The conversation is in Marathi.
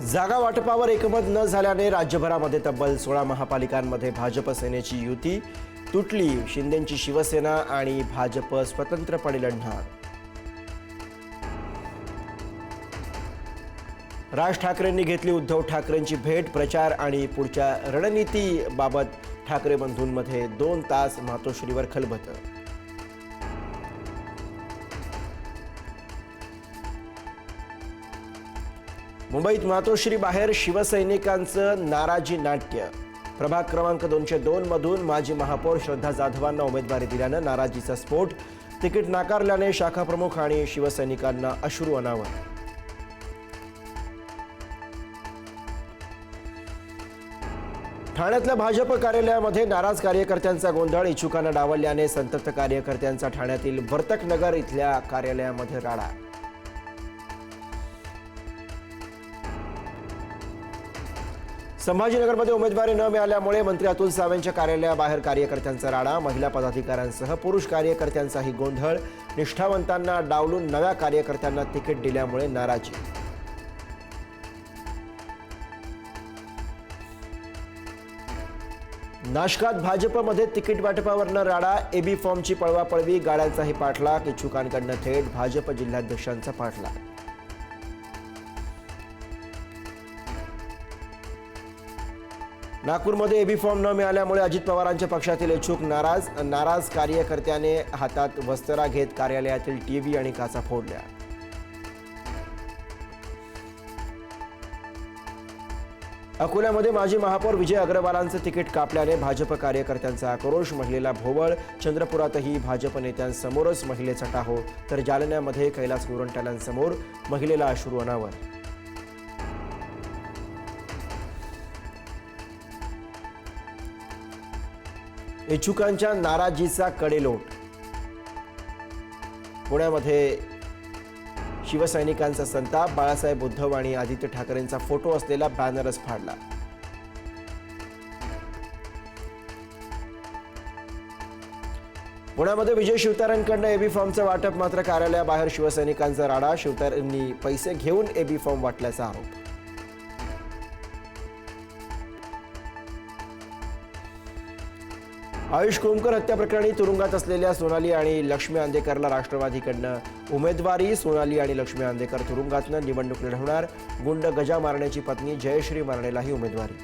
जागा वाटपावर एकमत न झाल्याने राज्यभरामध्ये तब्बल सोळा महापालिकांमध्ये भाजप सेनेची युती तुटली. शिंदेची शिवसेना आणि भाजप स्वतंत्रपणे लढणार. राज ठाकरेंनी घेतली उद्धव ठाकरेंची भेट. प्रचार आणि पुढच्या रणनीतीबाबत ठाकरे बंधूंमध्ये दोन तास मातोश्रीवर खलबत. मुंबईत मातोश्री बाहेर शिवसैनिकांचं नाराजी नाट्य. प्रभाग क्रमांक दोनशे दोन मधून माजी महापौर श्रद्धा जाधवांना उमेदवारी दिल्यानं नाराजीचा स्फोट. तिकीट नाकारल्याने शाखा प्रमुख आणि शिवसैनिकांना अश्रू अनावर. ठाण्यातल्या भाजप कार्यालयामध्ये नाराज कार्यकर्त्यांचा गोंधळ इच्छुकांना डावलल्याने संतप्त कार्यकर्त्यांचा ठाण्यातील वर्तकनगर इथल्या कार्यालयामध्ये राडा संभाजीनगरमध्ये उमेदवारी न मिळाल्यामुळे मंत्री अतुल सावेंच्या कार्यालयाबाहेर कार्यकर्त्यांचा राडा महिला पदाधिकाऱ्यांसह पुरुष कार्यकर्त्यांचाही गोंधळ निष्ठावंतांना डावलून नव्या कार्यकर्त्यांना तिकीट दिल्यामुळे नाराजी. नाशकात भाजपमध्ये तिकीट वाटपावरनं राडा एबी फॉर्मची पळवापळवी गाड्यांचाही पाठलाग इच्छुकांकडनं थेट भाजप जिल्हाध्यक्षांचा पाठलाग. नागपूरमध्ये एबी फॉर्म न मिळाल्यामुळे अजित पवारांच्या पक्षातील इच्छुक नाराज नाराज कार्यकर्त्याने हातात वस्त्रा घेत कार्यालयातील टीव्ही आणि काचा फोडल्या. अकोल्यामध्ये माजी महापौर विजय अग्रवालांचं तिकीट कापल्याने भाजप कार्यकर्त्यांचा आक्रोश महिलेला भोवळ चंद्रपुरातही भाजप नेत्यांसमोरच महिलेचा टाहो तर जालन्यामध्ये कैलास गोरंट्यालांसमोर महिलेला अश्रू अनावर. इच्छुकांच्या नाराजीचा कडेलोट. पुण्यामध्ये शिवसैनिकांचा संताप बाळासाहेब उद्धव आणि आदित्य ठाकरेंचा फोटो असलेला बॅनरच फाडला. पुण्यामध्ये विजय शिवतारांकडनं एबी फॉर्मचं वाटप मात्र कार्यालयाबाहेर शिवसैनिकांचा राडा शिवतारांनी पैसे घेऊन एबी फॉर्म वाटल्याचा आरोप. आयुष कोमकर हत्या प्रकरणी तुरुंगात असलेल्या सोनाली आणि लक्ष्मी आंदेकरला राष्ट्रवादीकडनं उमेदवारी सोनाली आणि लक्ष्मी आंदेकर तुरुंगातनं निवडणूक लढवणार गुंड गजा मारण्याची पत्नी जयश्री मारणेलाही उमेदवारी.